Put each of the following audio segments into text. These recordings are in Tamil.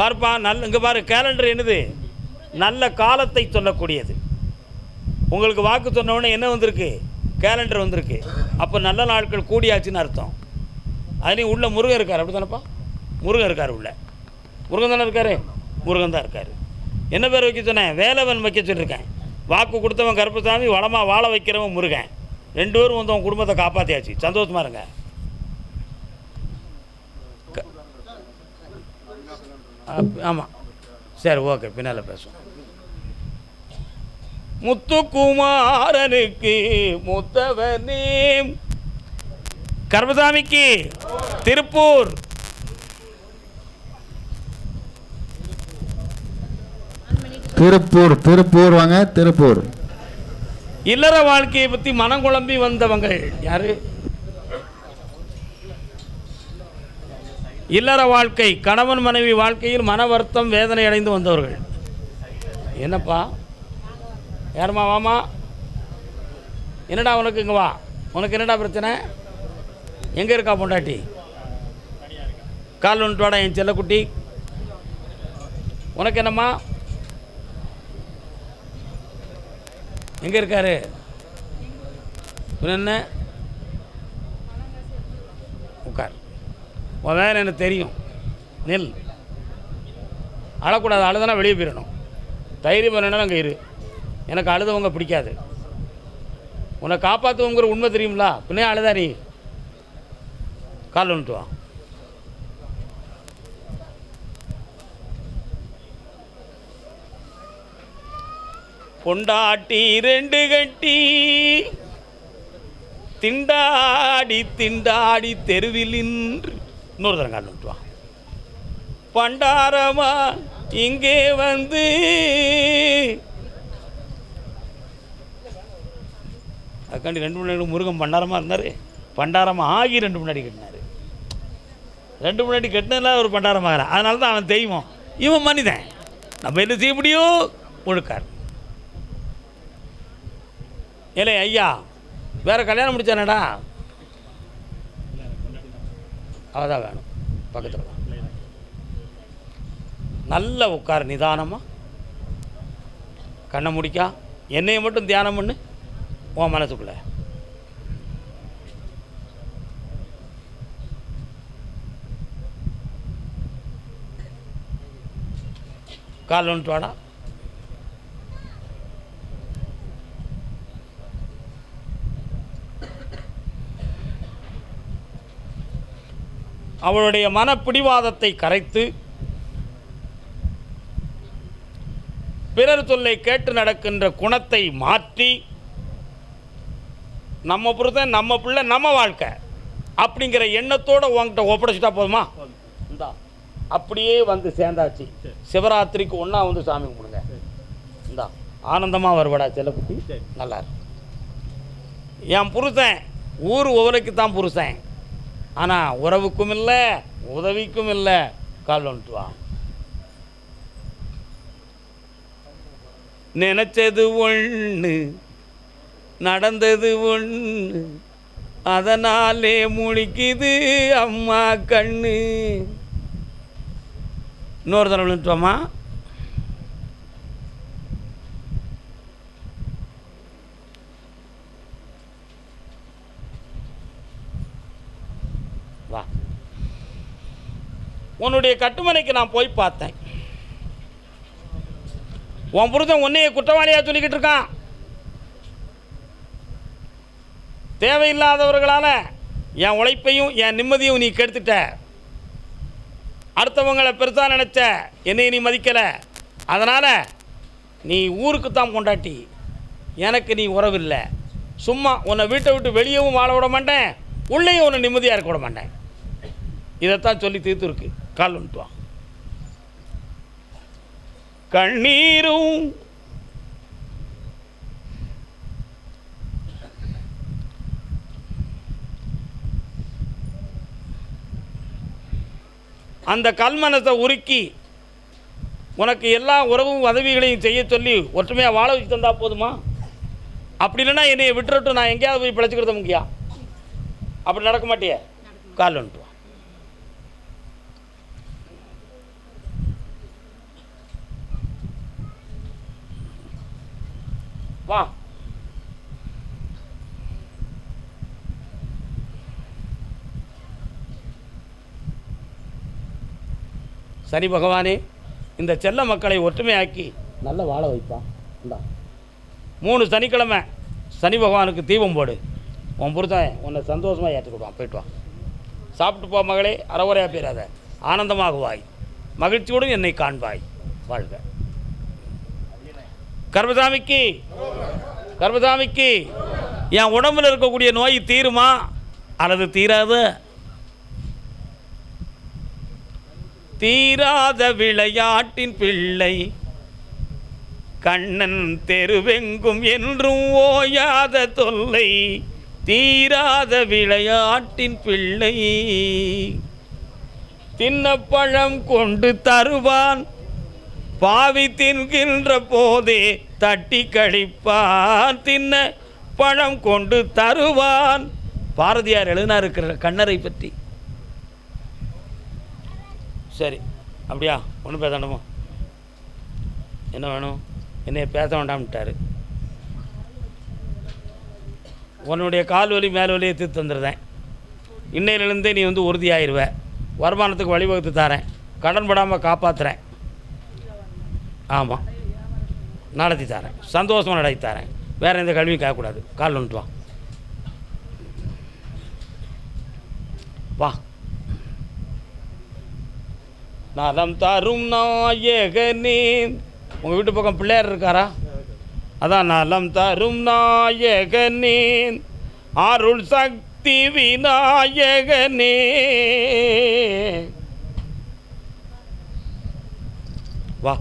பார்ப்பா நல்ல இங்கே பாரு கேலண்டர் என்னது? நல்ல காலத்தை சொல்லக்கூடியது. உங்களுக்கு வாக்கு சொன்னவொடனே என்ன வந்திருக்கு? கேலண்டர் வந்திருக்கு. அப்போ நல்ல நாட்கள் கூடியாச்சுன்னு அர்த்தம். அதுலேயும் உள்ள முருகன் இருக்கார் அப்படி தானேப்பா முருகன் இருக்கார் உள்ள. முருகன் தானே இருக்காரு? முருகன் தான் இருக்கார். என்ன பேர் வைக்க சொன்னேன்? வேலவன் வைக்க சொல்லியிருக்கேன். வாக்கு கொடுத்தவன் கருப்பசாமி வளமாக வாழ வைக்கிறவன் முருகன். ரெண்டு பேரும் வந்து உன் குடும்பத்தை காப்பாற்றியாச்சு சந்தோஷமாக இருங்க. ஆமாம் சரி ஓகே பின்னால் பேசுவோம். முத்துக்குமாரனுக்கு முத்தவனே கர்மசாமிக்கு திருப்பூர். திருப்பூர் திருப்பூர் வாங்க திருப்பூர். இல்லற வாழ்க்கையை பற்றி மனம் குழம்பி வந்தவங்க யாரு? இல்லற வாழ்க்கை கணவன் மனைவி வாழ்க்கையில் மன வருத்தம் வேதனை அடைந்து வந்தவர்கள். என்னப்பா? யாரும்மா வாமா என்னடா உனக்கு இங்கே வா. உனக்கு என்னடா பிரச்சனை? எங்கே இருக்கா பொண்டாட்டி? கால் ஒன்று வாடா என் செல்லக்குட்டி. உனக்கு என்னம்மா? எங்கே இருக்காரு? என்ன உட்கார் உன் வேலை எனக்கு தெரியும்? நெல். அழக்கூடாது அழுதுனா வெளியே போயிடணும் தைரியம் வேணும்னா அங்கே இரு. எனக்கு அழுதவங்க பிடிக்காது. உன்னை காப்பாற்றுவோங்கிற உண்மை தெரியுங்களா பின்னே அழுதா நீ? கால் வந்துட்டு வா. பொண்டாட்டி ரெண்டு கட்டி. திண்டாடி திண்டாடி தெருவில் நின்று இன்னொரு தரம் காட்டு வந்துட்டு வா. பண்டாரமா இங்கே வந்து. அதுக்காண்டி ரெண்டு முன்னாடி முருகன் பண்டாரமாக இருந்தார். பண்டாரமாக ஆகி ரெண்டு முன்னாடி கட்டினார். ரெண்டு முன்னாடி கட்டினதுல ஒரு பண்டாரமாக அதனால தான் அவன் தெய்வம். இவன் மனிதன். நம்ம என்ன செய்ய முடியும்? ஒழுக்கார். ஏலே ஐயா வேறு கல்யாணம் முடிச்சானடா. அவதான் வேணும். பக்கத்தில் நல்ல உட்கார் நிதானமாக கண்ணை முடிக்கா. என்னைய மட்டும் தியானம் பண்ணு. உன் மனசுக்குள்ள. கால் ஒன்று வாடா. அவளுடைய மனப்பிடிவாதத்தை கரைத்து பிறர் சொல்லை கேட்டு நடக்கின்ற குணத்தை மாற்றி நம்ம புருஷன் நம்ம பிள்ளை நம்ம வாழ்க்கை அப்படிங்கிற எண்ணத்தோட உங்ககிட்ட ஒப்படைச்சிட்டா போதுமா? இந்தா அப்படியே வந்து சேர்ந்தாச்சு. சிவராத்திரிக்கு ஒன்றா வந்து சாமி கும்பிடுங்க. இந்தா ஆனந்தமாக வருவடா செல்லக்குட்டி. நல்லா இருக்கு. என் புருஷன் ஊர் உவலைக்கு தான் புருஷன். ஆனால் உறவுக்கும் இல்லை உதவிக்கும் இல்லை கால் வந்துட்டு நினச்சது ஒன்று நடந்தது ஒன்று அதனாலே முழிக்குது அம்மா கண்ணு. இன்னொரு தடவை விழுந்துட்டோமா வா உன்னுடைய கட்டுமனைக்கு நான் போய் பார்த்தேன். உன் புருஷன் உன்னைய குற்றவாளியாக சொல்லிக்கிட்டு இருக்கான். தேவையில்லாதவர்களால் என் உழைப்பையும் என் நிம்மதியும் நீ கெடுத்துட்ட. அடுத்தவங்களை பெருசாக நினச்ச என்னை நீ மதிக்கலை. அதனால் நீ ஊருக்கு தான் கொண்டாட்டி எனக்கு நீ உறவில்லை. சும்மா உன்னை வீட்டை விட்டு வெளியவும் வாழ விட மாட்டேன். உள்ளேயும் உன்னை நிம்மதியாக இருக்க விட மாட்டேன். இதைத்தான் சொல்லி தீர்த்துருக்கு கால் வந்துட்டு வா கண்ணீரும் அந்த கல்மனத்தை உருக்கி உனக்கு எல்லா உறவும் உதவிகளையும் செய்ய சொல்லி ஒற்றுமையாக வாழ வச்சு தந்தா போதுமா? அப்படி இல்லைன்னா என்னைய விட்டுறட்டும் நான் எங்கேயாவது போய் பிழைச்சிக்கிறது முக்கியா? அப்படி நடக்க மாட்டியே? கால் வந்துட்டு வா வா. சனி பகவானே இந்த செல்ல மக்களை ஒற்றுமையாக்கி நல்ல வாழ வைப்பான் இந்தா. மூணு சனிக்கிழமை சனி பகவானுக்கு தீபம் போடு. உன் புருஷன் உன்னை சந்தோஷமாக ஏற்றுக்கிடுவான் போயிட்டு வா. சாப்பிட்டு போ மகளே அறவுரையாக பேராத ஆனந்தமாகுவாய். மகிழ்ச்சியோடு என்னை காண்பாய். வாழ்க. கர்மசாமிக்கு. கர்மசாமிக்கு. என் உடம்புல இருக்கக்கூடிய நோய் தீருமா? அல்லது தீராது? தீராத விளையாட்டின் பிள்ளை. கண்ணன் தெருவெங்கும் என்றும் ஓயாத தொல்லை. தீராத விளையாட்டின் பிள்ளை. தின்னப்பழம் கொண்டு தருவான். பாவி தின்கின்ற போதே தட்டி கழிப்பான் தின்ன பழம் கொண்டு தருவான். பாரதியார் எழுதினா இருக்கிற கண்ணரை பற்றி. சரி அப்படியா? ஒன்றும் பேச என்ன வேணும்? என்னைய பேச வேண்டாம்ட்டாரு. உன்னுடைய கால் வலி மேல் வலியை தீர்த்து தந்துடுறேன். இன்னையிலேருந்தே நீ வந்து உறுதியாயிருவ. வருமானத்துக்கு வழிவகுத்து தரேன். கடன் படாமல் காப்பாற்றுறேன் ஆமாம் நடத்தி தரேன். சந்தோஷமாக நடத்தி தரேன். வேறு எந்த கல்வியும் கேட்கக்கூடாது. கால் வந்துட்டு வா. வா. நலம் தரும் நாயகனே உங்கள் வீட்டு பக்கம் பிள்ளையார் இருக்காரா? அதான் நலம் தரும் நாயகனே அருள் சக்தி விநாயகனே வா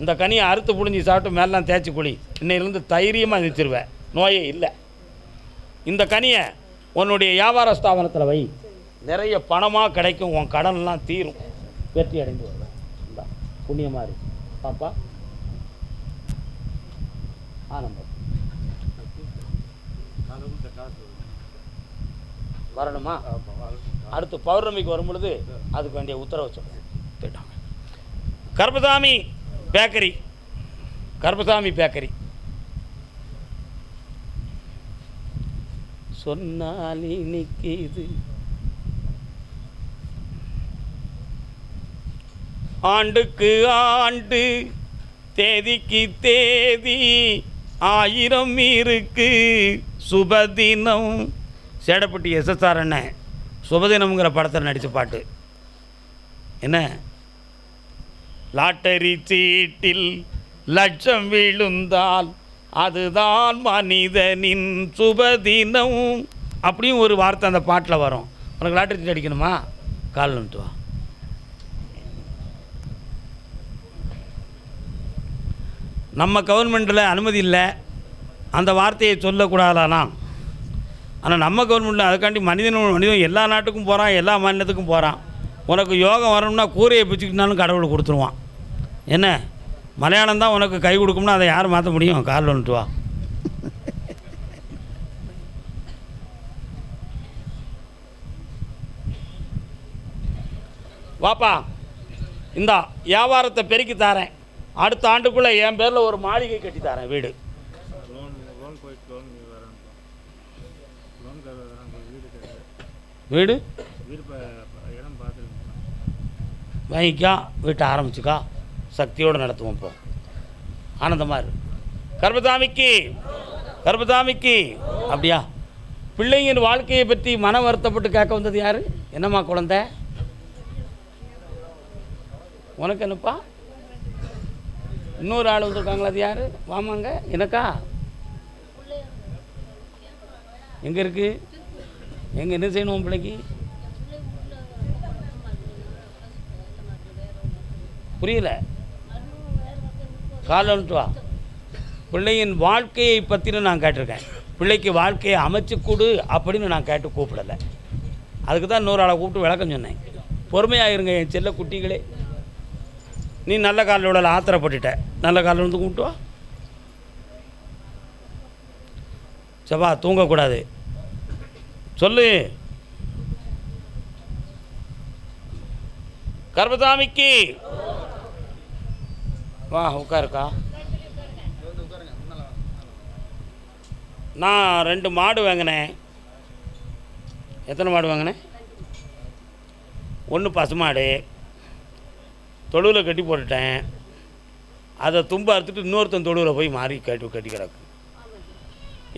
இந்த கனியை அறுத்து புழிஞ்சி சாப்பிட்டு மேலாம் தேய்ச்சி குழி இன்னையிலேருந்து தைரியமாக நிறுத்திடுவேன் நோயே இல்லை. இந்த கனியை உன்னுடைய வியாபார ஸ்தாபனத்தில் வை. நிறைய பணமாக கிடைக்கும். உன் கடன்லாம் தீரும். வெற்றி அடைந்து வருவேன். இந்தா புண்ணியமாக இருக்கு பாப்பா. ஆனந்தம். வரணுமா? அடுத்து பௌர்ணமிக்கு வரும் பொழுது அதுக்கு வேண்டிய உத்தரவு சொல்கிறேன் போயிட்டாங்க கர்பசாமி பேக்கரி. கருப்பசாமி பேக்கரி. சொன்னால் இது ஆண்டுக்கு ஆண்டு தேதிக்கு தேதி ஆயிரம் இருக்கு. சுபதினம். சேடப்பட்டி எஸ்எஸ்ஆர் அண்ணன். சுபதினம்ங்கிற படத்தில் நடித்த பாட்டு. என்ன? லாட்டரி சீட்டில் லட்சம் விழுந்தால் அதுதான் மனிதனின் சுபதினம். அப்படியும் ஒரு வார்த்தை அந்த பாட்டில் வரும். உனக்கு லாட்டரி சீட் அடிக்கணுமா? கால் வந்துட்டு வா. நம்ம கவர்மெண்ட்டில் அனுமதி இல்லை. அந்த வார்த்தையை சொல்லக்கூடாதானா? ஆனால் நம்ம கவர்மெண்ட்டில் அதுக்காண்டி மனிதன் மனிதன் எல்லா நாட்டுக்கும் போகிறான் எல்லா மாநிலத்துக்கும் போகிறான் உனக்கு யோகம் வரணும்னா கூரையை பிச்சுக்கிட்டாலும் கடவுள் கொடுத்துருவான். என்ன? மலையாளம் தான் உனக்கு கை கொடுக்கும்னா அதை யார் மாற்ற முடியும்? காலில் வந்துட்டு வா. வாப்பா இந்தா வியாபாரத்தை பெருக்கி தாரேன். அடுத்த ஆண்டுக்குள்ளே என் பேரில் ஒரு மாளிகை கட்டி தரேன் வீடு. வீடு கிடையாது வீடு வீடு இப்போ இடம் பார்த்துருக்கேன் வாங்கிக்கோ வீட்டை ஆரம்பிச்சுக்கோ. சக்தியோடு நடத்துவோம் இப்போ. ஆனந்தமாக இரு. கர்பதாமிக்கு கர்பதாமிக்கு அப்படியா? பிள்ளைங்கின் வாழ்க்கையை பற்றி மன வருத்தப்பட்டு கேட்க வந்தது யார்? என்னம்மா குழந்த? உனக்கு என்னப்பா? இன்னொரு ஆள் வந்திருக்காங்களா? அது யார்? வாமாங்க எனக்கா? எங்கே இருக்குது எங்கே என்ன செய்யணும் பிள்ளைக்கு? புரியல. காலை வா. பிள்ளையின் வாழ்க்கையை பற்றின நான் கேட்டிருக்கேன். பிள்ளைக்கு வாழ்க்கையை அமைச்சு கொடு அப்படின்னு நான் கேட்டு கூப்பிடலை. அதுக்கு தான் இன்னொரு ஆளை கூப்பிட்டு விளக்கம் சொன்னேன். பொறுமையாக இருங்க என் செல்ல குட்டிகளே. நீ நல்ல காலில் உள்ள ஆத்திரப்பட்டுட்ட. நல்ல காலில் வந்து கூப்பிட்டு வா. சபா தூங்கக்கூடாது. சொல்லு. கர்பசாமிக்கு வா உட்காருக்கா. நான் ரெண்டு மாடு வாங்கினேன். எத்தனை மாடு வாங்கினேன்? ஒன்று பசுமாடு தொழுவில் கட்டி போட்டுட்டேன். அதை தும்ப அறுத்துட்டு இன்னொருத்தன் தொழுவில் போய் மாறி கட்டி கட்டி கிடக்கு.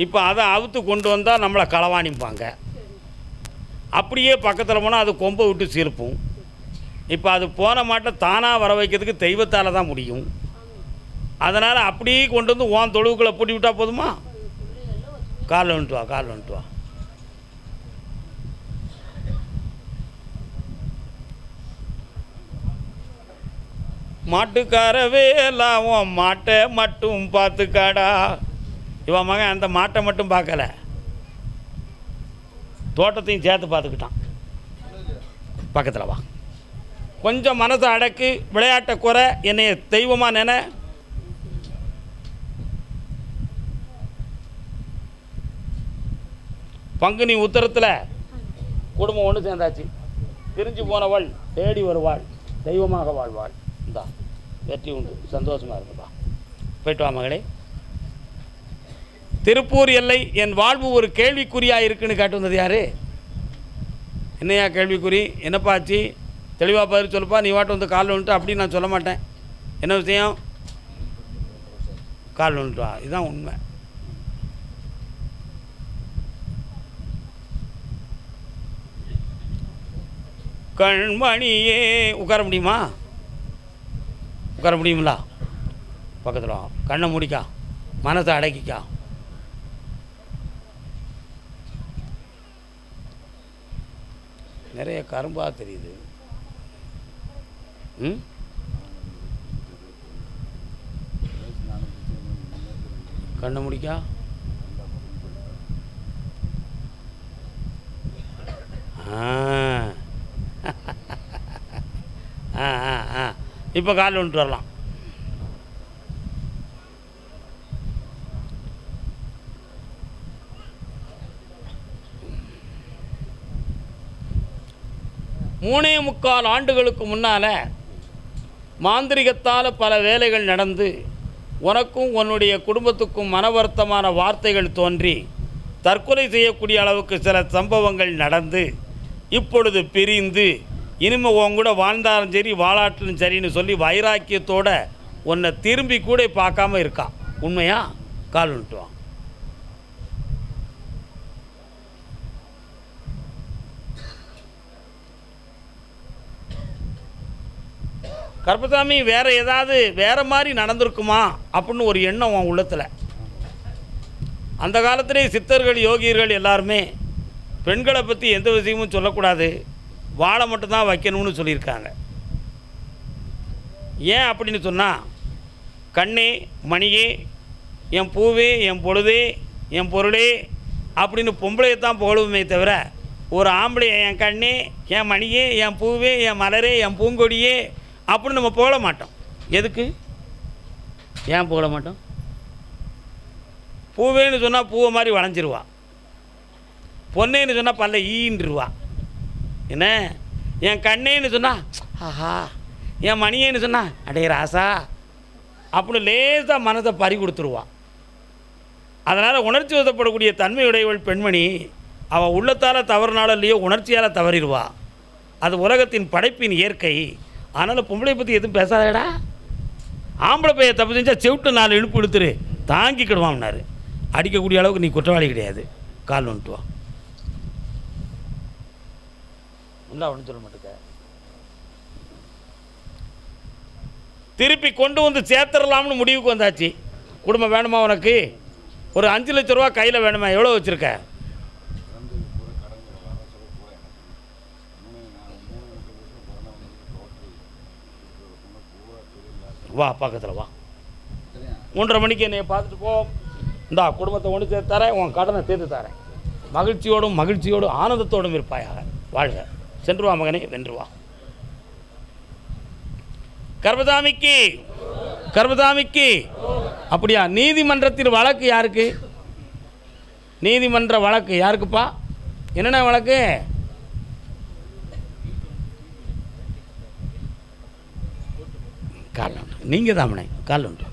இப்போ அதை அவுத்து கொண்டு வந்தால் நம்மளை களவாணிப்பாங்க அப்படியே பக்கத்தில் போனால் அது கொம்பை விட்டு சிரிப்பும். இப்போ அது போன மாட்டை தானாக வர வைக்கிறதுக்கு தெய்வத்தால் தான் முடியும். அதனால் அப்படியே கொண்டு வந்து உன் தொழுவுக்குள்ளே பூட்டி விட்டா போதுமா? காலில் வந்துட்டு வா காலில் வந்துட்டு வா. மாட்டுக்காரவே எல்லாம் உன் மாட்டை மட்டும் பார்த்துக்காடா. இவன் மகன் அந்த மாட்டை மட்டும் பார்க்கல. தோட்டத்தையும் சேர்த்து பார்த்துக்கிட்டான். பக்கத்தில் வா. கொஞ்சம் மனசை அடக்கு விளையாட்டை குறை என்னைய தெய்வமாக நினை பங்குனி உத்தரத்தில் குடும்பம் ஒன்று சேர்ந்தாச்சு. பிரிஞ்சு போனவள் தேடி வருவாள் தெய்வமாக வாழ்வாள். இந்தா வெற்றி உண்டு. சந்தோஷமாக இருக்குப்பா போயிட்டு வா மகளே. திருப்பூர் எல்லை என் வாழ்வு ஒரு கேள்விக்குறியாக இருக்குன்னு கேட்டு வந்தது யாரு? என்னையா கேள்விக்குறி? என்னப்பா ஆச்சு? தெளிவாக பதில் சொல்லுப்பா. நீ வாட்டு வந்து காலில் வந்துட்டு அப்படின்னு நான் சொல்ல மாட்டேன். என்ன விஷயம்? காலில் வந்துட்டு வா இதுதான் உண்மை. கண்மணியே. உட்கார முடியுமா? உட்கார முடியுங்களா பக்கத்தில் கண்ணை முடிக்கா. மனத்தை அடக்கிக்கா. நிறைய கரும்பாக தெரியுது. ம்? கண்ணை முடிக்கா. ஆ. ஆ ஆ ஆ. இப்போ கால் வந்துட்டு வரலாம். மூணே முக்கால் ஆண்டுகளுக்கு முன்னால் மாந்திரிகத்தால் பல வேலைகள் நடந்து உனக்கும் உன்னுடைய குடும்பத்துக்கும் மனவருத்தமான வார்த்தைகள் தோன்றி தற்கொலை செய்யக்கூடிய அளவுக்கு சில சம்பவங்கள் நடந்து இப்பொழுது பிரிந்து இனிமே உன் கூட வாழ்ந்தாலும் சரி வாழாட்டிலும் சரின்னு சொல்லி வைராக்கியத்தோட உன்னை திரும்பி கூட பார்க்காம இருக்கான் உண்மையா? கால் விட்டுவான் கருப்பசாமி வேற ஏதாவது வேற மாதிரி நடந்திருக்குமா? அப்படின்னு ஒரு எண்ணம் உன் உள்ளத்தில். அந்த காலத்திலே சித்தர்கள் யோகியர்கள் எல்லாருமே பெண்களை பற்றி எந்த விஷயமும் சொல்லக்கூடாது. வாழை மட்டும்தான் வைக்கணும்னு சொல்லியிருக்காங்க. ஏன் அப்படின்னு சொன்னால் கண்ணே மணியே என் பூவே என் பொழுதே என் பொருளே அப்படின்னு பொம்பளையை தான் புகழுமே தவிர ஒரு ஆம்பளையை என் கண்ணே என் மணியே என் பூவே என் மலரே என் பூங்கொடியே அப்படின்னு நம்ம புகழ மாட்டோம். எதுக்கு? ஏன் புகழ மாட்டோம்? பூவேன்னு சொன்னால் பூவை மாதிரி வளைஞ்சிருவா. பொன்னேன்னு சொன்னால் பல்ல ஈன்றுவா. என்ன? என் கண்ணேன்னு சொன்னால் ஆஹா. என் மணியேன்னு சொன்னா அடே ராசா. அப்படின்னு லேசாக மனதை பறி கொடுத்துருவா. அதனால் உணர்ச்சி வசப்படக்கூடிய தன்மையுடையவள் பெண்மணி அவள் உள்ளத்தால் தவறுனாலும் இல்லையோ உணர்ச்சியால் தவறிடுவா. அது உலகத்தின் படைப்பின் இயற்கை. அதனால் பொம்பளை பற்றி எதுவும் பேசாதடா. ஆம்பளை பையன் தப்பு செஞ்சால் செவிட்டு நாலு இழுப்பு இழுத்துரு தாங்கிக்கிடுவான்னாரு அடிக்கக்கூடிய அளவுக்கு நீ குற்றவாளி கிடையாது. கால் வந்துட்டு வா இல்லை ஒன்றும் சொல்ல மாட்டேங்க. திருப்பி கொண்டு வந்து சேர்த்துடலாம்னு முடிவுக்கு வந்தாச்சு. குடும்பம் வேணுமா உனக்கு? ஒரு அஞ்சு லட்ச ரூபா கையில் வேணுமா? எவ்வளோ வச்சுருக்க? வா பக்கத்தில் வா. மூன்றரை மணிக்கு என்னை பார்த்துட்டு போ. இந்தா குடும்பத்தை ஒன்று சேர்த்து தரேன் உன் கடனை தீர்த்து தரேன். மகிழ்ச்சியோடும் மகிழ்ச்சியோடும் ஆனந்தத்தோடும் இருப்பாயாக. வாழ்க. சென்றுவா மகனே வென்றுவா. கர்பதாமிக்கு கர்மதாமிக்கு கர்மதாமிக்கு அப்படியா நீதிமன்றத்தில் வழக்கு யாருக்கு? நீதிமன்ற வழக்கு யாருக்குப்பா? என்னென்ன வழக்கு? காரணம் நீங்கள் தாமனே கால் உண்டு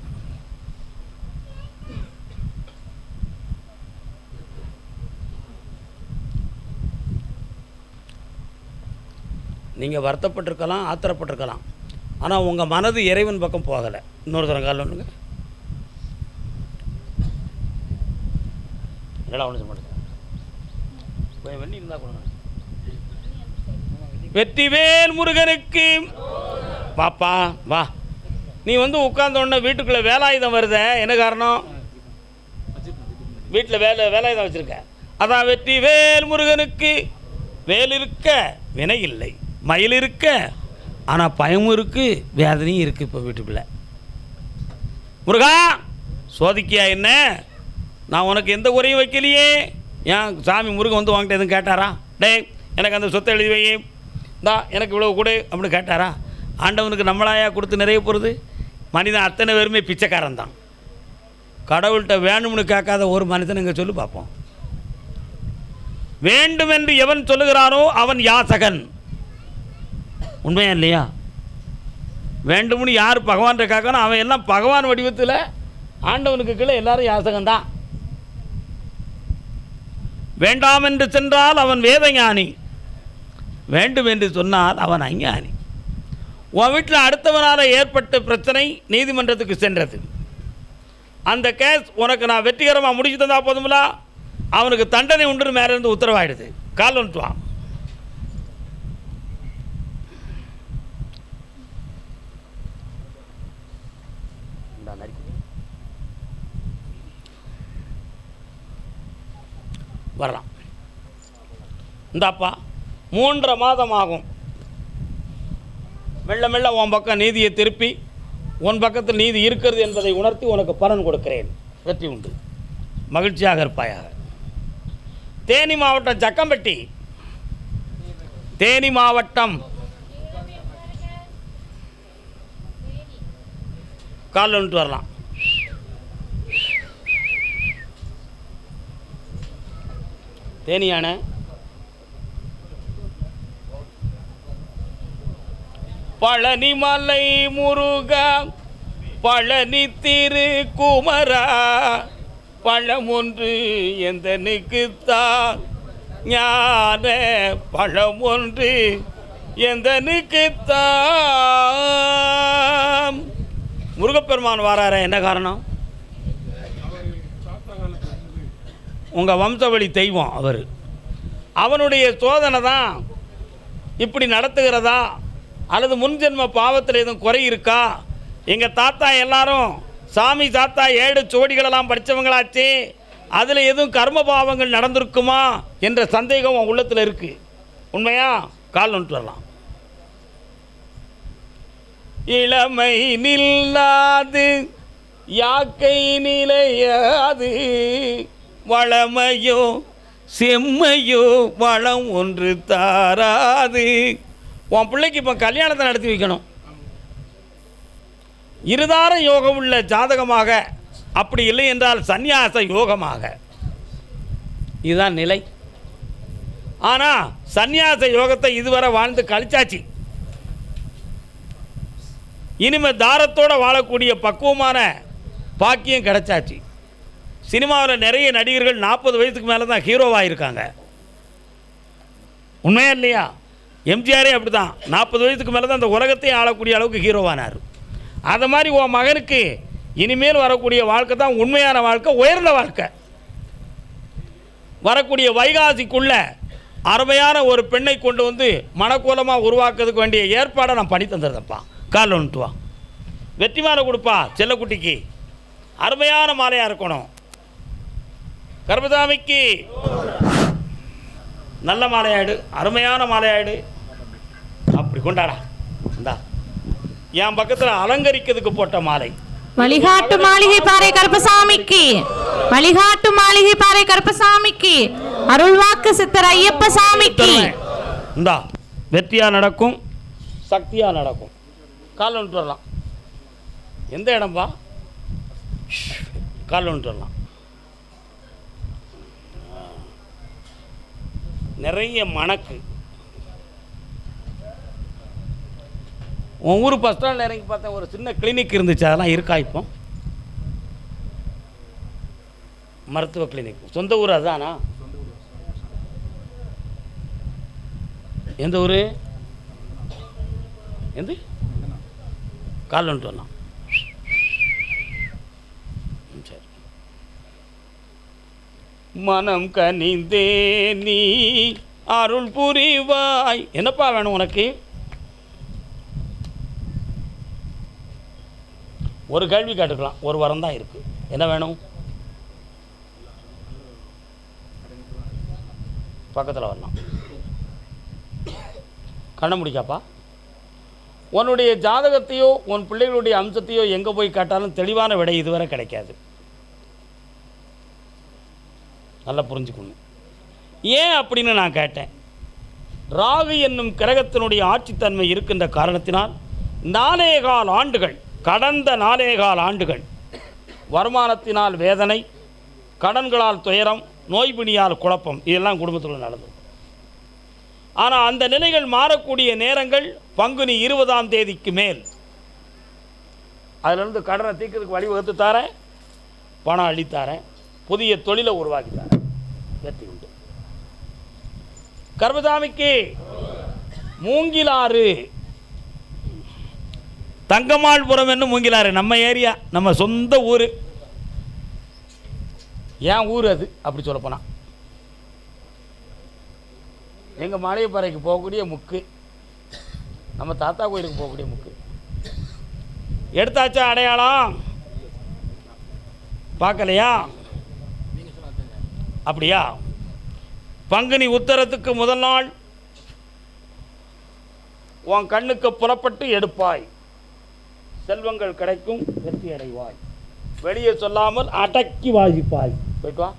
நீங்கள் வருத்தப்பட்டிருக்கலாம் ஆத்திரப்பட்டிருக்கலாம். ஆனால் உங்கள் மனது இறைவன் பக்கம் போகலை. இன்னொரு தரம் கால் ஒன்றுங்க என்னடா ஒன்று சொல்ல கொஞ்சம் வெண்ணி இருந்தால் கொடுங்க. வெற்றிவேல் முருகனுக்கு. வாப்பா வா. நீ வந்து உட்கார்ந்த உடனே வீட்டுக்குள்ளே வேலாயுதம் வருதே என்ன காரணம்? வீட்டில் வேலை வேலாயுதம் வச்சுருக்க. அதான் வெற்றி வேல் முருகனுக்கு. வேல் இருக்க வினை இல்லை. மயில் இருக்க ஆனால் பயமும் இருக்குது வேதனையும் இருக்குது இப்போ வீட்டுக்குள்ளே முருகா சோதிக்கியா என்ன? நான் உனக்கு எந்த குறையும் வைக்கலையே. ஏன் சாமி முருகன் வந்து வாங்கிட்டு எதுவும் கேட்டாரா? டேய் எனக்கு அந்த சொத்தை எழுதி வை. இந்தா எனக்கு இவ்வளோ கொடு அப்படின்னு கேட்டாரா? ஆண்டவனுக்கு நம்மளாயா கொடுத்து நிறைய போகிறது மனிதன் அத்தனை பேருமே பிச்சைக்காரன் தான். கடவுள்கிட்ட வேணும்னு கேட்காத ஒரு மனிதன் இங்கே சொல்லி பார்ப்போம். வேண்டுமென்று எவன் சொல்லுகிறானோ அவன் யாசகன். உண்மையா இல்லையா? வேண்டும்னு யார் பகவான்கிட்ட கேட்கணும்? அவன் எல்லாம் பகவான் வடிவத்தில் ஆண்டவனுக்கு கீழே எல்லாரும் யாசகந்தான் வேண்டாம் என்று சென்றால் அவன் வேதஞானி. வேண்டும் என்று சொன்னால் அவன் அஞ்ஞானி. உன் வீட்டில் அடுத்தவனால் ஏற்பட்ட பிரச்சனை நீதிமன்றத்துக்கு சென்றது. அந்த கேஸ் உனக்கு நான் வெற்றிகரமாக முடிச்சு தந்தால் போதுமில்ல அவனுக்கு தண்டனை உண்டு மேலே இருந்து உத்தரவாயிடுது. கால் வந்துட்டுவான் வா இந்தா நறுக்கி. வரலாம் இந்தாப்பா மூன்றரை மாதம் ஆகும் மெல்ல மெல்ல உன் பக்கம் நீதியை திருப்பி உன் பக்கத்தில் நீதி இருக்கிறது என்பதை உணர்த்தி உனக்கு பலன் கொடுக்கிறேன். வெற்றி உண்டு. மகிழ்ச்சியாக இருப்பாயாக. தேனி மாவட்டம் சக்கம்பட்டி. தேனி மாவட்டம் காலில் வந்துட்டு வரலாம். தேனி யானை பழனி மலை முருகா பழனி திரு குமரா பழம் ஒன்று எந்தனுக்குத்தான் ஞான பழம் ஒன்று எந்தனுக்குத்தான் முருகப்பெருமான் வாராரே என்ன காரணம்? உங்கள் வம்சவழி தெய்வம் அவர். அவனுடைய சோதனை தான் இப்படி நடத்துகிறதா? அல்லது முன்ஜென்ம பாவத்தில் எதுவும் குறை இருக்கா? எங்கள் தாத்தா எல்லாரும் சாமி தாத்தா ஏழு சோடிகளெல்லாம் படித்தவங்களாச்சு அதில் எதுவும் கர்ம பாவங்கள் நடந்திருக்குமா? என்ற சந்தேகம் உன் உள்ளத்தில் இருக்குது உண்மையா? கால் வந்துட்டு வரலாம். இளமை நில்லாது யாக்கை நிலையாது. வளமையோ செம்மையோ வளம் ஒன்று தாராது. உன் பிள்ளைக்கு இப்போ கல்யாணத்தை நடத்தி வைக்கணும். இருதார யோகம் உள்ள ஜாதகமாக அப்படி இல்லை என்றால் சந்நியாச யோகமாக. இதுதான் நிலை. ஆனால் சந்நியாச யோகத்தை இதுவரை வாழ்ந்து கழிச்சாச்சு. இனிமேல் தாரத்தோடு வாழக்கூடிய பக்குவமான பாக்கியம் கிடைச்சாச்சு. சினிமாவில் நிறைய நடிகர்கள் நாற்பது வயசுக்கு மேலே தான் ஹீரோவாக இருக்காங்க உண்மையா இல்லையா? எம்ஜிஆரே அப்படி தான் நாற்பது வயசுக்கு மேலே தான் அந்த உலகத்தையே ஆளக்கூடிய அளவுக்கு ஹீரோவானார். அதை மாதிரி உன் மகனுக்கு இனிமேல் வரக்கூடிய வாழ்க்கை தான் உண்மையான வாழ்க்கை உயர்ந்த வாழ்க்கை. வரக்கூடிய வைகாசிக்குள்ள அருமையான ஒரு பெண்ணை கொண்டு வந்து மனக்கோலமாக உருவாக்குறதுக்கு வேண்டிய ஏற்பாடை நான் பண்ணி தந்துடுறேன்ப்பா. காலில் ஒன்றுட்டுவான் வா. வெற்றி மாலை கொடுப்பா செல்லக்குட்டிக்கு. அருமையான மாலையாக இருக்கணும். கர்மதாமிக்கு. நல்ல மாலையாடு அருமையான மாலையாடு அப்படி கொண்டாடா. இந்தா. என் பக்கத்தில் அலங்கரிக்கிறதுக்கு போட்ட மாலை. வழிகாட்டு மாளிகை பாறை கருப்பசாமிக்கு. வழிகாட்டு மாளிகை பாறை கருப்பசாமிக்கு. அருள்வாக்கு சித்தர் ஐயப்ப சாமிக்கு. இந்தா. வெற்றியாக நடக்கும் சக்தியாக நடக்கும். காலில் வந்துட்டு வரலாம். எந்த இடம்பா? வந்துட்டு வரலாம். நிறைய மணக்கு. உன் ஊர் பஸ் ஸ்டாண்டில் இறங்கி பார்த்தேன் ஒரு சின்ன கிளினிக் இருந்துச்சு அதெல்லாம் இருக்கா இப்போ? மருத்துவ கிளினிக் சொந்த ஊர் அதானா? எந்த ஊர்? எந்த? கால் வந்துட்டு வரலாம் ம், சரி மனம் கனிந்தே நீ அருள் புரிவாய். என்னப்பா வேணும் உனக்கு? ஒரு கேள்வி கேட்டுக்கலாம். ஒரு வரம் தான் இருக்கு. என்ன வேணும்? பக்கத்தில் வரலாம். கண்ண முடிக்காப்பா? உன்னுடைய ஜாதகத்தையோ உன் பிள்ளைகளுடைய அம்சத்தையோ எங்கே போய் கேட்டாலும் தெளிவான விடை இதுவரை கிடைக்காது. நல்லா புரிஞ்சுக்கணும் ஏன் அப்படின்னு நான் கேட்டேன். ராகு என்னும் கிரகத்தினுடைய ஆட்சித்தன்மை இருக்கின்ற காரணத்தினால் நாலேகால் ஆண்டுகள் கடந்த நாலேகால் ஆண்டுகள் வருமானத்தினால் வேதனை கடன்களால் துயரம் நோய்பிணியால் குழப்பம் இதெல்லாம் குடும்பத்தில் நடந்தது. ஆனால் அந்த நிலைகள் மாறக்கூடிய நேரங்கள் பங்குனி இருபதாம் தேதிக்கு மேல். அதிலிருந்து கடனை தீர்க்கிறதுக்கு வழிவகுத்து தாரேன் பணம் அள்ளித்தாரேன் புதிய தொழிலை உருவாக்கி தரேன். வெற்றி உண்டு. கர்மசாமிக்கு மூங்கிலாறு. தங்கமாள்புரம் என்ன மூங்கிலாறு? நம்ம ஏரியா நம்ம சொந்த ஊர். ஏன் ஊர் அது? அப்படி சொல்லப்போனால் எங்கள் மாளிகைப்பாறைக்கு போகக்கூடிய முக்கு. நம்ம தாத்தா கோயிலுக்கு போகக்கூடிய முக்கு. எடுத்தாச்சா அடையாளம்? பார்க்கலையா? அப்படியா? பங்குனி உத்தரத்துக்கு முதல் நாள் உன் கண்ணுக்கு புறப்பட்டு எடுப்பாய். செல்வங்கள் கிடைக்கும் வெற்றி அடைவாய். வெளியே சொல்லாமல் அடக்கி வாசிப்பாய் போயிட்டு வா.